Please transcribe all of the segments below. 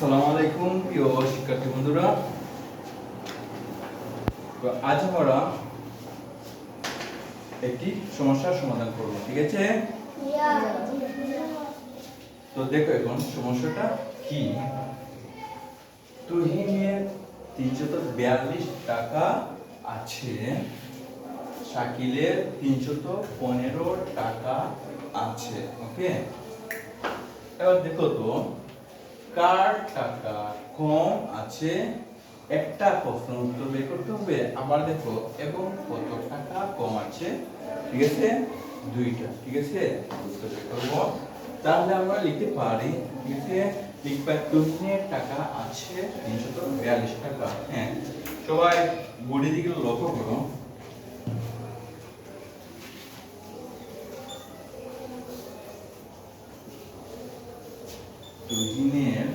আসসালামু আলাইকুম, প্রিয় শিক্ষার্থী বন্ধুরা। তো আজ আমরা একটি সমস্যার সমাধান করব, ঠিক আছে? তো দেখো এখন সমস্যাটা কি? তুহিনের তিনশত বিয়াল্লিশ টাকা আছে, শাকিলের তিনশত পনেরো টাকা আছে, ওকে? এবার দেখো তো কার টাকা কম আছে? একটা প্রশ্ন উত্তর বের করতে হবে। আবার দেখো, এবং কত টাকা কম আছে? ঠিক আছে? দুইটা, ঠিক আছে? উত্তর বের করব। তাহলে আমরা লিখতে পারি, ঠিক আছে? লিখবা তুহিনের টাকা আছে, তিনশত বিয়াল্লিশ টাকা। হ্যাঁ সবাই বোর্ডের দিকে লক্ষ্য করো তুহিনের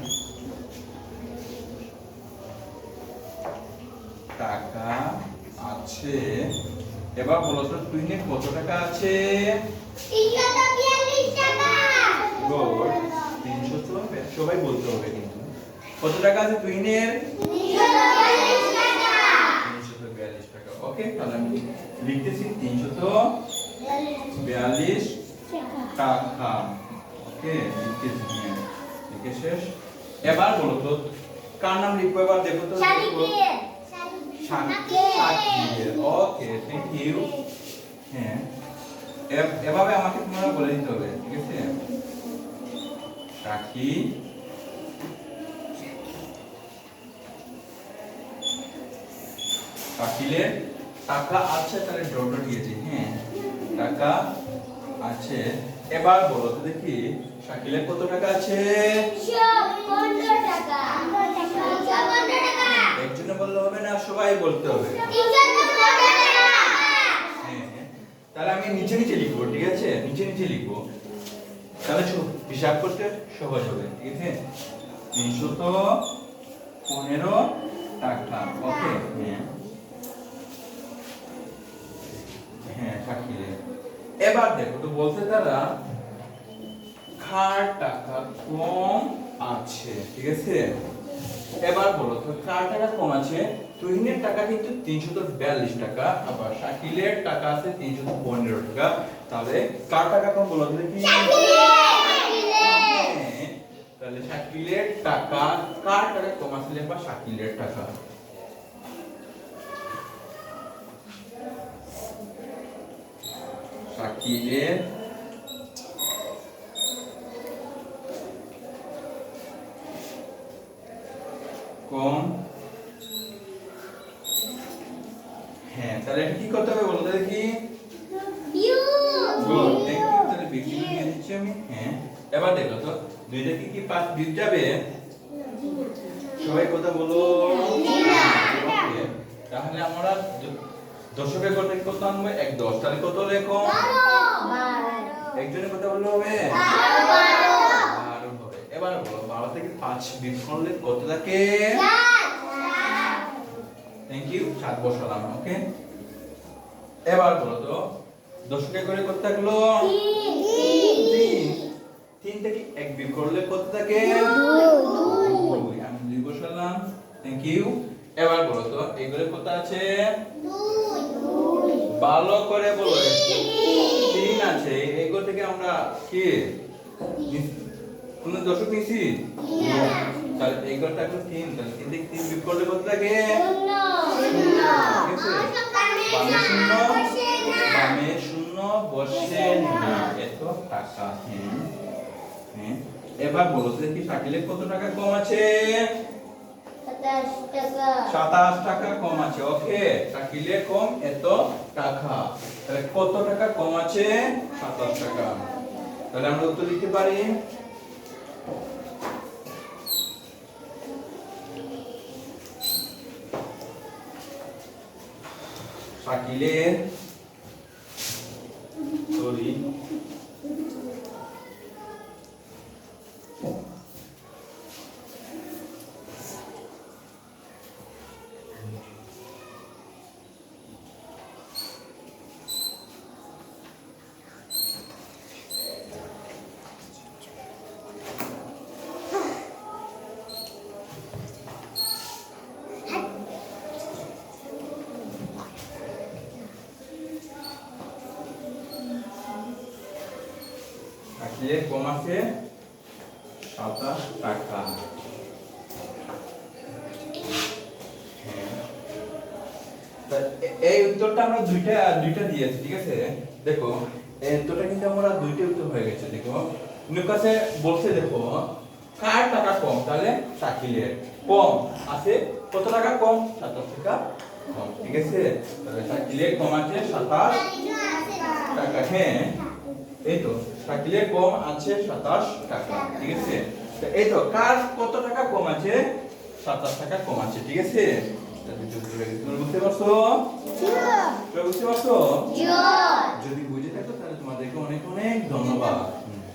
টাকা আছে এবার বলো তো তুহিনের কত টাকা আছে? তিনশো তো সবাই বলতে হবে কিন্তু। কত টাকা আছে তুহিনের তিনশত বিয়াল্লিশ টাকা ওকে, তাহলে আমি লিখতেছি তিনশত বিয়াল্লিশ টাকা। ওকে, লিখতেছি লিখে শেষ। এবার বলো তো, কার নাম লিখব? এবার দেখো তো। ইউ হ্যাঁ। এভাবে আমাকে তোমরা বলে দিতে হবে, ঠিক আছে? সাকি শাকিলের টাকা আছে, তাহলে ডট দিয়েছি হ্যাঁ। টাকা আছে। এবার বলো তো দেখি শাকিলের কত টাকা আছে? একজনে বললে হবে না সবাই বলতে হবে। হ্যাঁ, তাহলে আমি নিচে নিচে লিখব ঠিক আছে? নিচে নিচে লিখব। তাহলে হিসাব করতে সহজ হবে ঠিক আছে? তিনশত পনেরো টাকা ওকে? হ্যাঁ। হ্যাঁ থাকিলে। এবার দেখো তো বলতে তারা খাট টাকা কম আছে ঠিক আছে? এবার বলো তো কার টাকা কম আছে তুহিনের টাকা কিন্তু তিনশত বিয়াল্লিশ টাকা আবার শাকিলের টাকা আছে তিনশত পনেরো টাকা। তাহলে কার টাকা কম বলো হ্যাঁ, তাহলে শাকিলের টাকা কার টাকা কম আসলে বা শাকিলের টাকা? শাকিলের কম। হ্যাঁ তাহলে এটা কি করতে হবে বলো? তো দেখি গুড থ্যাংক ইউ তাহলে বেশি নিয়ে দিচ্ছি আমি। হ্যাঁ এবার দেখো তো দুইটা কি কি পাঁচ বিশ যাবে সবাই কথা বলো। তাহলে আমরা দশকের কথা কত আনব? এক দশ তাহলে কত লেখো? একজনের কথা বললে হবে? এবার বলো বারো থেকে পাঁচ করলে কত থাকে। থ্যাংক ইউ সাত বসালাম ওকে এবার বলো তো, দশকে করে কত থাকল? তিন। থেকে এক বিয়োগ করলে কত থাকে? আমি দুই বসালাম থ্যাংক ইউ এবার বলো তো এইগুলো কত আছে? ভালো করে বলো। তিন আছে, এগুলো থেকে আমরা কি? কোন দশক নিছি তাহলে এইগুলো থাকল তিন তাহলে তিন থেকে তিন বিয়োগ করলে কত থাকে বামে শূন্য বসে না। এত টাকা হ্যাঁ এবার বলো তো দেখি শাকিলের কত টাকা কম আছে? সাতাশ টাকা। কম আছে ওকে। শাকিলের কম এত টাকা। তাহলে কত টাকা কম আছে? সাতাশ টাকা। তাহলে আমরা উত্তর দিতে পারি? শাকিলের সরি শাকিলের কম আছে সাতাশ টাকা। এই উত্তরটা আমরা দুইটা দুইটা দিয়েছি, ঠিক আছে? দেখো, এই উত্তরটা কিন্তু আমরা দুইটা উত্তর হয়ে গেছে, দেখো। কাছে বলছে, দেখো, কার টাকা কম? তাহলে শাকিলের। কম আছে, কত টাকা কম? সাতাশ টাকা কম, ঠিক আছে? তাহলে শাকিলের কম আছে সাতাশ টাকা হ্যাঁ? এই তো শাকিলের কম আছে সাতাশ টাকা ঠিক আছে? তো এই তো কার কত টাকা কম আছে? সাতাশ টাকা কম আছে ঠিক আছে? বুঝতে পারছ? বুঝতে পারছ? যদি বুঝে থাকো তাহলে তোমাদেরকে অনেক অনেক ধন্যবাদ।